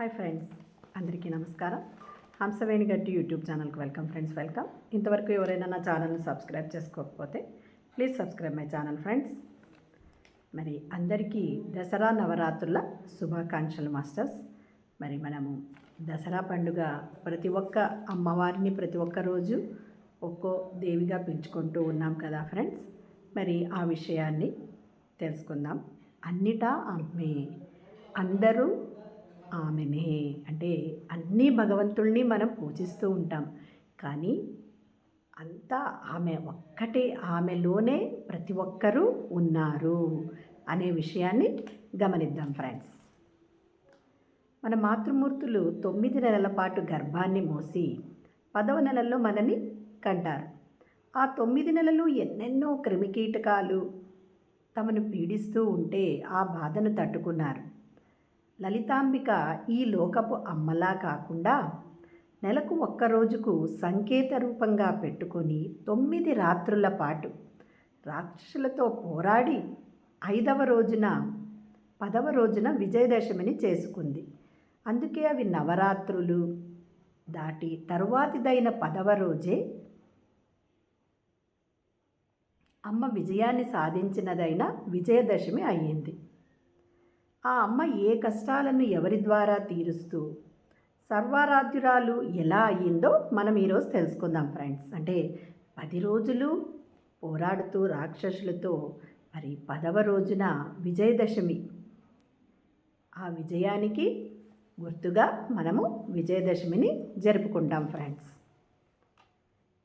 Hi friends అందరికీ నమస్కారం. హంసవేణి గడ్డి యూట్యూబ్ ఛానల్కి వెల్కమ్ ఫ్రెండ్స్ వెల్కమ్. ఇంతవరకు ఎవరైనా నా ఛానల్ని సబ్స్క్రైబ్ చేసుకోకపోతే please subscribe my channel friends. మరి అందరికీ దసరా నవరాత్రుల శుభాకాంక్షలు మాస్టర్స్. మరి మనము దసరా పండుగ ప్రతి ఒక్క అమ్మవారిని ప్రతి ఒక్క రోజు ఒక్కో దేవిగా పెంచుకుంటూ ఉన్నాం కదా ఫ్రెండ్స్. మరి ఆ విషయాన్ని తెలుసుకుందాం. అన్నిటా అమ్మే అందరూ ఆమెనే. అంటే అన్ని భగవంతుల్ని మనం పూజిస్తూ ఉంటాం. కానీ అంతా ఆమె ఒక్కటే ఆమెలోనే ప్రతి ఒక్కరూ ఉన్నారు అనే విషయాన్ని గమనిద్దాం ఫ్రెండ్స్. మన మాతృమూర్తులు తొమ్మిది నెలల పాటు గర్భాన్ని మోసి పదవ నెలల్లో మనని కంటారు. ఆ తొమ్మిది నెలలు ఎన్నెన్నో క్రిమికీటకాలు తమను పీడిస్తూ ఉంటే ఆ బాధను తట్టుకున్నారు. లలితాంబిక ఈ లోకపు అమ్మలా కాకుండా నెలకు ఒక్క రోజుకు సంకేత రూపంగా పెట్టుకొని తొమ్మిది రాత్రుల పాటు రాక్షసులతో పోరాడి ఐదవ రోజున పదవ రోజున విజయదశమిని చేసుకుంది. అందుకే అవి నవరాత్రులు దాటి తరువాతిదైన పదవ రోజే అమ్మ విజయాన్ని సాధించినదైన విజయదశమి అయ్యింది. ఆ అమ్మ ఏ కష్టాలను ఎవరి ద్వారా తీరుస్తూ సర్వారాధ్యురాలు ఎలా అయ్యిందో మనం ఈరోజు తెలుసుకుందాం ఫ్రెండ్స్. అంటే పది రోజులు పోరాడుతూ రాక్షసులతో మరి పదవ రోజున విజయదశమి. ఆ విజయానికి గుర్తుగా మనము విజయదశమిని జరుపుకుంటాం ఫ్రెండ్స్.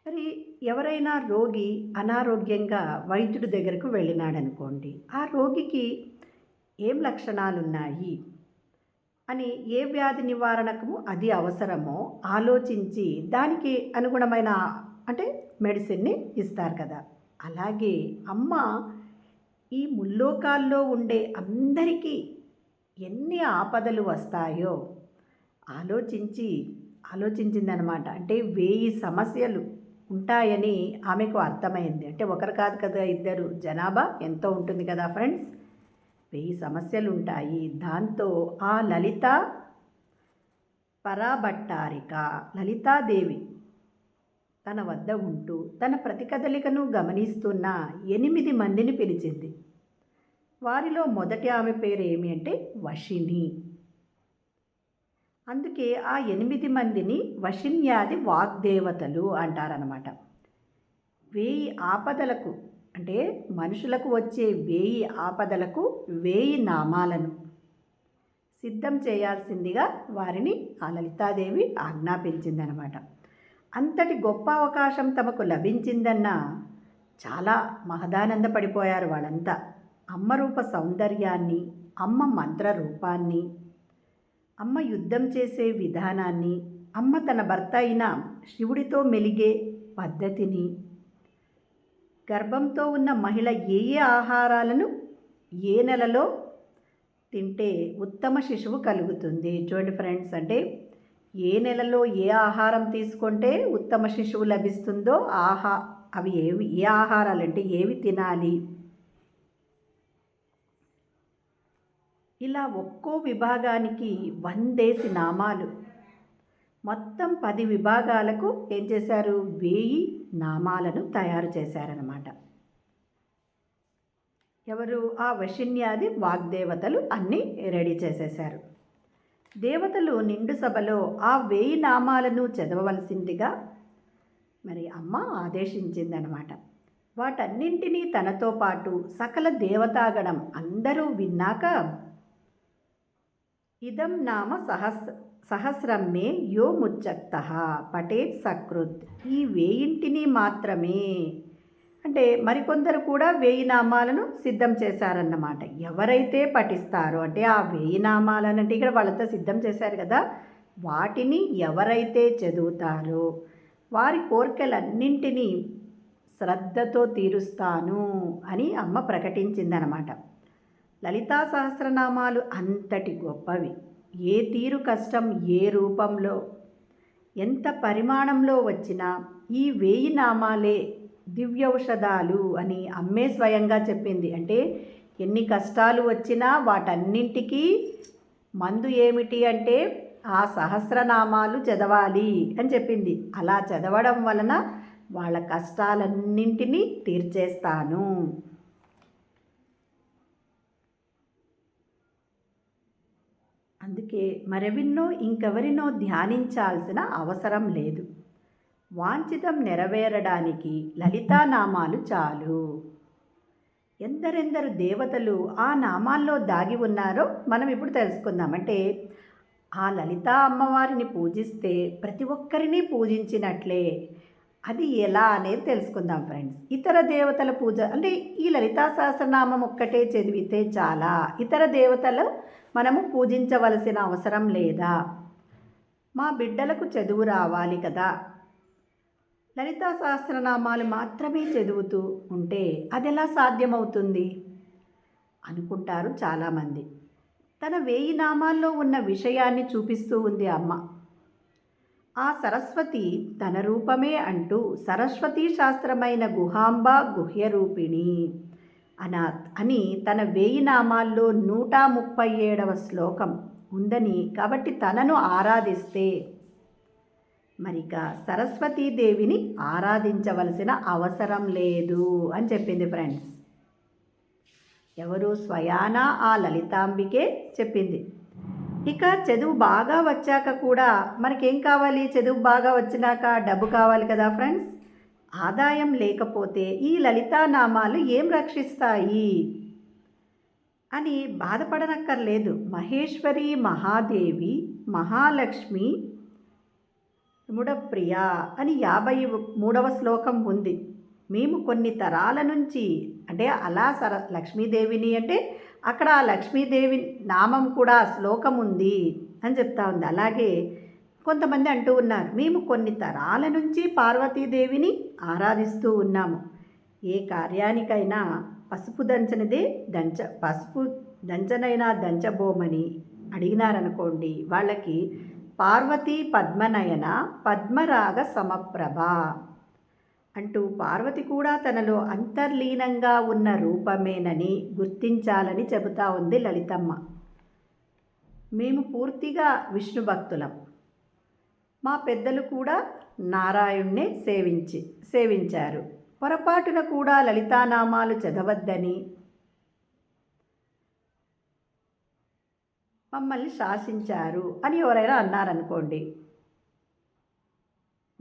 మరి ఎవరైనా రోగి అనారోగ్యంగా వైద్యుడి దగ్గరకు వెళ్ళినాడనుకోండి ఆ రోగికి ఏం లక్షణాలు ఉన్నాయి అని ఏ వ్యాధి నివారణకు అది అవసరమో ఆలోచించి దానికి అనుగుణమైన అంటే మెడిసిన్ని ఇస్తారు కదా. అలాగే అమ్మ ఈ ముల్లోకాల్లో ఉండే అందరికీ ఎన్ని ఆపదలు వస్తాయో ఆలోచించి ఆలోచించిందనమాట. అంటే వెయ్యి సమస్యలు ఉంటాయని ఆమెకు అర్థమైంది. అంటే ఒకరు కాదు కదా ఇద్దరు. జనాభా ఎంతో ఉంటుంది కదా ఫ్రెండ్స్. వెయ్యి సమస్యలు ఉంటాయి దాంతో ఆ లలిత పరాభట్టారిక. లలితాదేవి తన వద్ద ఉంటూ తన ప్రతికదలికను గమనిస్తున్న ఎనిమిది మందిని పిలిచింది. వారిలో మొదటి ఆమె పేరు ఏమి అంటే వషిణి అందుకే ఆ ఎనిమిది మందిని వశిన్యాది వాగ్దేవతలు అంటారనమాట వేయి ఆపదలకు అంటే మనుషులకు వచ్చే వేయి ఆపదలకు వేయి నామాలను సిద్ధం చేయాల్సిందిగా వారిని ఆ లలితాదేవి ఆజ్ఞాపించిందనమాట. అంతటి గొప్ప అవకాశం తమకు లభించిందన్న చాలా మహదానందపడిపోయారు వాళ్ళంతా. అమ్మ రూప సౌందర్యాన్ని అమ్మ మంత్ర రూపాన్ని అమ్మ యుద్ధం చేసే విధానాన్ని అమ్మ తన భర్త అయిన శివుడితో మెలిగే పద్ధతిని గర్భంతో ఉన్న మహిళ ఏ ఏ ఆహారాలను ఏ నెలలో తింటే ఉత్తమ శిశువు కలుగుతుంది? చూడండి ఫ్రెండ్స్ అంటే ఏ నెలలో ఏ ఆహారం తీసుకుంటే ఉత్తమ శిశువు లభిస్తుందో ఆహా అవి ఏవి ఏ ఆహారాలు అంటే ఏవి తినాలి? ఇలా ఒక్కో విభాగానికి వందేసి నామాలు. మొత్తం పది విభాగాలకు ఏం చేశారు? వేయి నామాలను తయారు చేశారనమాట ఎవరు? ఆ వశిన్యాది వాగ్దేవతలు అన్నీ రెడీ చేసేశారు. దేవతలు నిండు సభలో ఆ వేయి నామాలను చదవవలసిందిగా మరి అమ్మ ఆదేశించిందనమాట వాటన్నింటినీ తనతో పాటు సకల దేవతాగణం అందరూ విన్నాక ఇదం నామ సహస్ర సహస్రమే యో ముచ్చక్త పటేత్ సకృత్. ఈ వేయింటిని మాత్రమే. అంటే మరికొందరు కూడా వేయి నామాలను సిద్ధం చేశారన్నమాట. ఎవరైతే పఠిస్తారో అంటే ఆ వేయి నామాలను అంటే ఇక్కడ వాళ్ళంతా సిద్ధం చేశారు కదా వాటిని ఎవరైతే చదువుతారో వారి కోరికలన్నింటినీ శ్రద్ధతో తీరుస్తాను అని అమ్మ ప్రకటించిందనమాట లలితా సహస్రనామాలు అంతటి గొప్పవి. ఏ తీరు కష్టం ఏ రూపంలో? ఎంత పరిమాణంలో వచ్చినా ఈ వేయి నామాలే దివ్యౌషధాలు అని అమ్మే స్వయంగా చెప్పింది. అంటే ఎన్ని కష్టాలు వచ్చినా వాటన్నింటికీ మందు ఏమిటి అంటే ఆ సహస్రనామాలు చదవాలి అని చెప్పింది. అలా చదవడం వలన వాళ్ళ కష్టాలన్నింటినీ తీర్చేస్తాను. అందుకే మరెవిన్నో ఇంకెవరినో ధ్యానించాల్సిన అవసరం లేదు. వాంఛితం నెరవేరడానికి లలితానామాలు చాలు. ఎందరెందరు దేవతలు ఆ నామాల్లో దాగి ఉన్నారో మనం ఇప్పుడు తెలుసుకుందాం. అంటే ఆ లలితా అమ్మవారిని పూజిస్తే ప్రతి ఒక్కరిని పూజించినట్లే అది ఎలా అనేది తెలుసుకుందాం ఫ్రెండ్స్. ఇతర దేవతల పూజ అంటే ఈ లలితా సహస్రనామం ఒక్కటే చదివితే చాలా. ఇతర దేవతలు మనము పూజించవలసిన అవసరం లేదా? మా బిడ్డలకు చదువు రావాలి కదా. లలితా సహస్రనామాలు మాత్రమే చదువుతూ ఉంటే అది ఎలా సాధ్యమవుతుంది? అనుకుంటారు చాలామంది. తన వేయి నామాల్లో ఉన్న విషయాన్ని చూపిస్తూ ఉంది అమ్మ. ఆ సరస్వతి తన రూపమే అంటూ సరస్వతీ శాస్త్రమైన గుహాంబ గుహ్యరూపిణి అనాథ్ అని తన వేయి నామాల్లో నూట ముప్పై ఏడవ శ్లోకం ఉందని కాబట్టి తనను ఆరాధిస్తే. మరిక సరస్వతీదేవిని ఆరాధించవలసిన అవసరం లేదు అని చెప్పింది ఫ్రెండ్స్. ఎవరు స్వయానా ఆ లలితాంబికే చెప్పింది. ఇక చదువు బాగా వచ్చాక కూడా మనకేం కావాలి? చదువు బాగా వచ్చినాక డబ్బు కావాలి కదా ఫ్రెండ్స్? ఆదాయం లేకపోతే ఈ లలితానామాలు ఏం రక్షిస్తాయి? అని బాధపడనక్కర్లేదు. మహేశ్వరి మహాదేవి మహాలక్ష్మి ముడప్రియ అని యాభై మూడవ శ్లోకం ఉంది. మేము కొన్ని తరాల నుంచి అంటే అలా సర లక్ష్మీదేవిని అంటే అక్కడ లక్ష్మీదేవి నామం కూడా శ్లోకం ఉంది అని చెప్తా ఉంది. అలాగే కొంతమంది అంటూ ఉన్నారు మేము కొన్ని తరాల నుంచి పార్వతీదేవిని ఆరాధిస్తూ ఉన్నాము. ఏ కార్యానికైనా పసుపు దంచనిదే దంచ పసుపు దంచనైనా దంచబోమని అడిగినారనుకోండి వాళ్ళకి పార్వతీ పద్మనయన పద్మరాగ సమప్రభ అంటూ పార్వతి కూడా తనలో అంతర్లీనంగా ఉన్న రూపమేనని గుర్తించాలని చెబుతా ఉంది లలితమ్మ. మేము పూర్తిగా విష్ణు భక్తులం. మా పెద్దలు కూడా నారాయణ్ణే సేవించి సేవించారు. పొరపాటున కూడా లలితానామాలు చదవద్దని మమ్మల్ని శాసించారు అని ఎవరైనా అన్నారనుకోండి.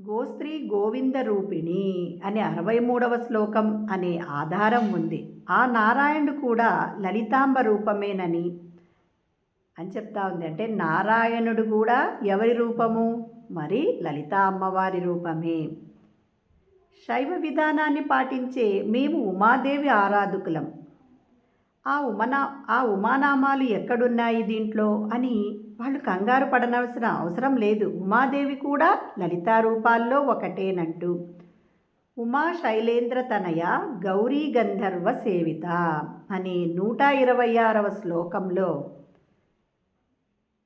గోస్త్రీ గోవింద రూపిణి అనే అరవై మూడవ శ్లోకం అనే ఆధారం ఉంది. ఆ నారాయణుడు కూడా లలితాంబ రూపమేనని అని చెప్తా ఉంది. అంటే నారాయణుడు కూడా ఎవరి రూపము? మరి లలితా అమ్మవారి రూపమే. శైవ విధానాన్ని పాటించే మేము ఉమాదేవి ఆరాధకులం. ఆ ఉమనా ఆ ఉమానామాలు ఎక్కడున్నాయి దీంట్లో? అని వాళ్ళు కంగారు పడనవలసిన అవసరం లేదు. ఉమాదేవి కూడా లలితా రూపాల్లో ఒకటేనంటూ. ఉమా శైలేంద్ర తనయ గౌరీ గంధర్వ సేవిత అనే నూట ఇరవై ఆరవ శ్లోకంలో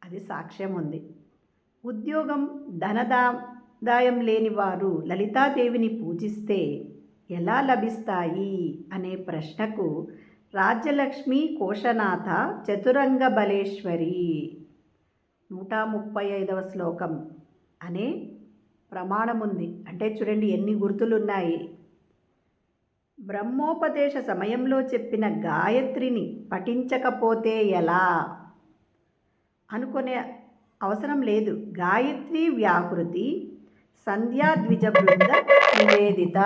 అది సాక్ష్యం ఉంది. ఉద్యోగం ధనదాదాయం లేని వారు లలితాదేవిని పూజిస్తే ఎలా లభిస్తాయి అనే ప్రశ్నకు రాజ్యలక్ష్మి కోశనాథ చతురంగ బలేశ్వరి నూట ముప్పై ఐదవ శ్లోకం అనే ప్రమాణం ఉంది అంటే చూడండి ఎన్ని గుర్తులు ఉన్నాయి బ్రహ్మోపదేశ సమయంలో చెప్పిన గాయత్రిని పఠించకపోతే ఎలా? అనుకునే అవసరం లేదు. గాయత్రి వ్యాకృతి సంధ్యా ద్విజ బృంద నివేదిత.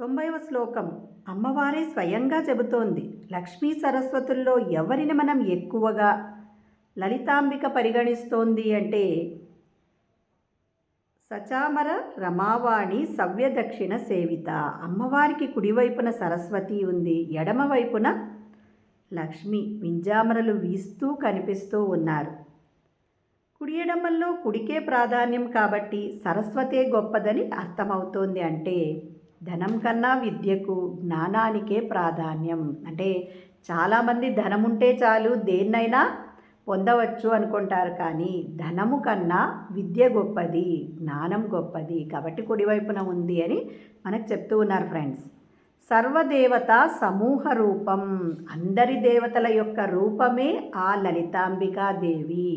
తొంభైవ శ్లోకం. అమ్మవారే స్వయంగా చెబుతోంది లక్ష్మీ సరస్వతుల్లో ఎవరిని మనం ఎక్కువగా లలితాంబిక పరిగణిస్తోంది అంటే సచామర రమావాణి సవ్యదక్షిణ సేవిత. అమ్మవారికి కుడివైపున సరస్వతి ఉంది ఎడమవైపున లక్ష్మి వింజామరలు వీస్తూ కనిపిస్తూ ఉన్నారు. కుడి ఎడమల్లో కుడికే ప్రాధాన్యం కాబట్టి సరస్వతే గొప్పదని అర్థమవుతోంది అంటే ధనం కన్నా విద్యకు జ్ఞానానికే ప్రాధాన్యం. అంటే చాలామంది ధనం ఉంటే చాలు దేన్నైనా పొందవచ్చు అనుకుంటారు కానీ ధనము కన్నా విద్య గొప్పది జ్ఞానం గొప్పది. కాబట్టి కుడివైపున ఉంది అని మనకు చెప్తూ ఉన్నారు ఫ్రెండ్స్. సర్వదేవత సమూహ రూపం. అందరి దేవతల యొక్క రూపమే ఆ లలితాంబికాదేవి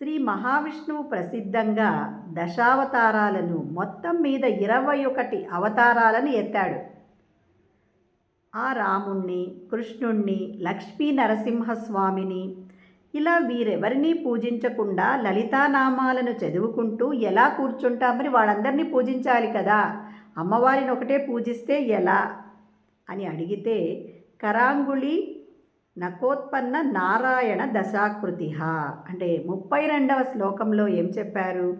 శ్రీ మహావిష్ణువు ప్రసిద్ధంగా దశావతారాలను మొత్తం మీద ఇరవై ఒకటి అవతారాలను ఎత్తాడు. ఆ రాముణ్ణి కృష్ణుణ్ణి లక్ష్మీ నరసింహస్వామిని ఇలా వీరెవరినీ పూజించకుండా లలితానామాలను చదువుకుంటూ ఎలా కూర్చుంటామని వాళ్ళందరినీ పూజించాలి కదా. అమ్మవారిని ఒకటే పూజిస్తే ఎలా? అని అడిగితే కరాంగుళి నకోత్పన్న నారాయణ దశాకృతి అంటే ముప్పై రెండవ శ్లోకంలో ఏం చెప్పారు?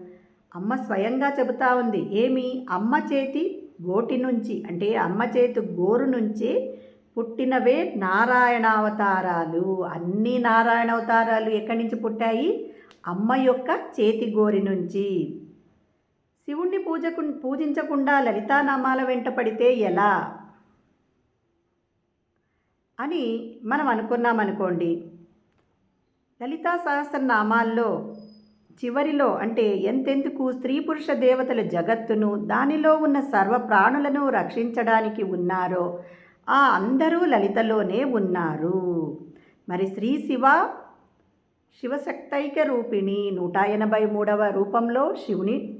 అమ్మ స్వయంగా చెబుతా ఉంది. ఏమి? అమ్మ చేతి గోటి నుంచి అంటే అమ్మ చేతి గోరు నుంచి పుట్టినవే నారాయణావతారాలు. అన్ని నారాయణ అవతారాలు ఎక్కడి నుంచి పుట్టాయి? అమ్మ యొక్క చేతి గోరి నుంచి. శివుణ్ణి పూజకు పూజించకుండా లలితానామాల వెంట పడితే ఎలా? అని మనం అనుకున్నామనుకోండి. లలితా సహస్రనామాల్లో చివరిలో అంటే ఎంతెందుకు స్త్రీ పురుష దేవతల జగత్తును దానిలో ఉన్న సర్వ ప్రాణులను రక్షించడానికి ఉన్నారో ఆ అందరూ లలితలోనే ఉన్నారు. మరి శ్రీ శివ శివశక్తైక రూపిణి నూట ఎనభై మూడవ రూపంలో శివుని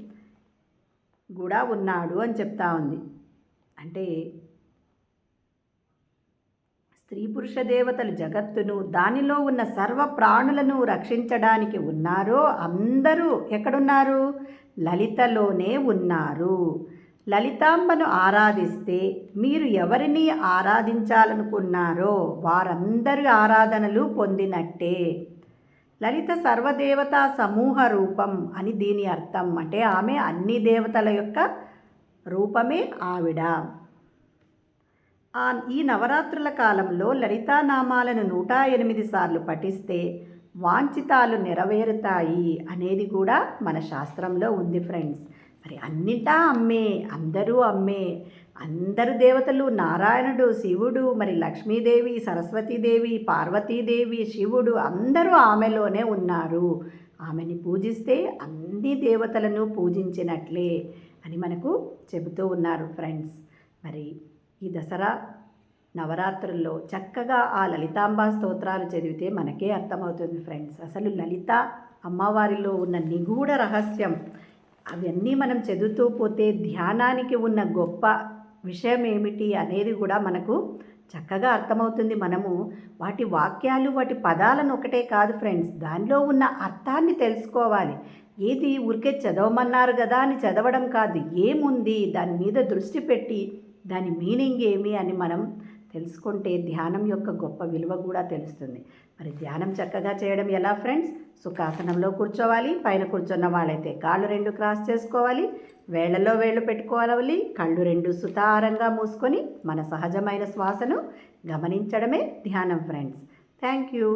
కూడా ఉన్నాడు అని చెప్తా ఉంది. అంటే స్త్రీ పురుష దేవతలు జగత్తును దానిలో ఉన్న సర్వ ప్రాణులను రక్షించడానికి ఉన్నారో అందరూ ఎక్కడున్నారు? లలితలోనే ఉన్నారు. లలితాంబను ఆరాధిస్తే మీరు ఎవరిని ఆరాధించాలనుకున్నారో వారందరి ఆరాధనలు పొందినట్టే. లలిత సర్వదేవతా సమూహ రూపం అని దీని అర్థం. అంటే ఆమె అన్ని దేవతల యొక్క రూపమే ఆవిడ. ఆ ఈ నవరాత్రుల కాలంలో లలితానామాలను నూట ఎనిమిది సార్లు పఠిస్తే వాంఛితాలు నెరవేరుతాయి అనేది కూడా మన శాస్త్రంలో ఉంది ఫ్రెండ్స్. మరి అన్నిటా అమ్మే అందరూ అమ్మే అందరు దేవతలు నారాయణుడు శివుడు మరి లక్ష్మీదేవి సరస్వతీదేవి పార్వతీదేవి శివుడు అందరూ ఆమెలోనే ఉన్నారు. ఆమెని పూజిస్తే అన్ని దేవతలను పూజించినట్లే అని మనకు చెబుతూ ఉన్నారు ఫ్రెండ్స్. మరి ఈ దసరా నవరాత్రుల్లో చక్కగా ఆ లలితాంబా స్తోత్రాలు చదివితే మనకే అర్థమవుతుంది ఫ్రెండ్స్. అసలు లలిత అమ్మవారిలో ఉన్న నిగూఢ రహస్యం అవన్నీ మనం చదువుతూ పోతే ధ్యానానికి ఉన్న గొప్ప విషయం ఏమిటి అనేది కూడా మనకు చక్కగా అర్థమవుతుంది. మనము వాటి వాక్యాలు వాటి పదాలను ఒకటే కాదు ఫ్రెండ్స్ దానిలో ఉన్న అర్థాన్ని తెలుసుకోవాలి. ఏది ఊరికే చదవమన్నారు కదా అని చదవడం కాదు ఏముంది దాని మీద దృష్టి పెట్టి దాని మీనింగ్ ఏమి అని మనం తెలుసుకుంటే ధ్యానం యొక్క గొప్ప విలువ కూడా తెలుస్తుంది. మరి ధ్యానం చక్కగా చేయడం ఎలా ఫ్రెండ్స్? సుఖాసనంలో కూర్చోవాలి పైన కూర్చున్న వాళ్ళైతే కాళ్ళు రెండు క్రాస్ చేసుకోవాలి వేళ్ళలో వేళ్ళు పెట్టుకోవాలి కళ్ళు రెండు సుతారంగా మూసుకొని మన సహజమైన శ్వాసను గమనించడమే ధ్యానం ఫ్రెండ్స్. Thank you.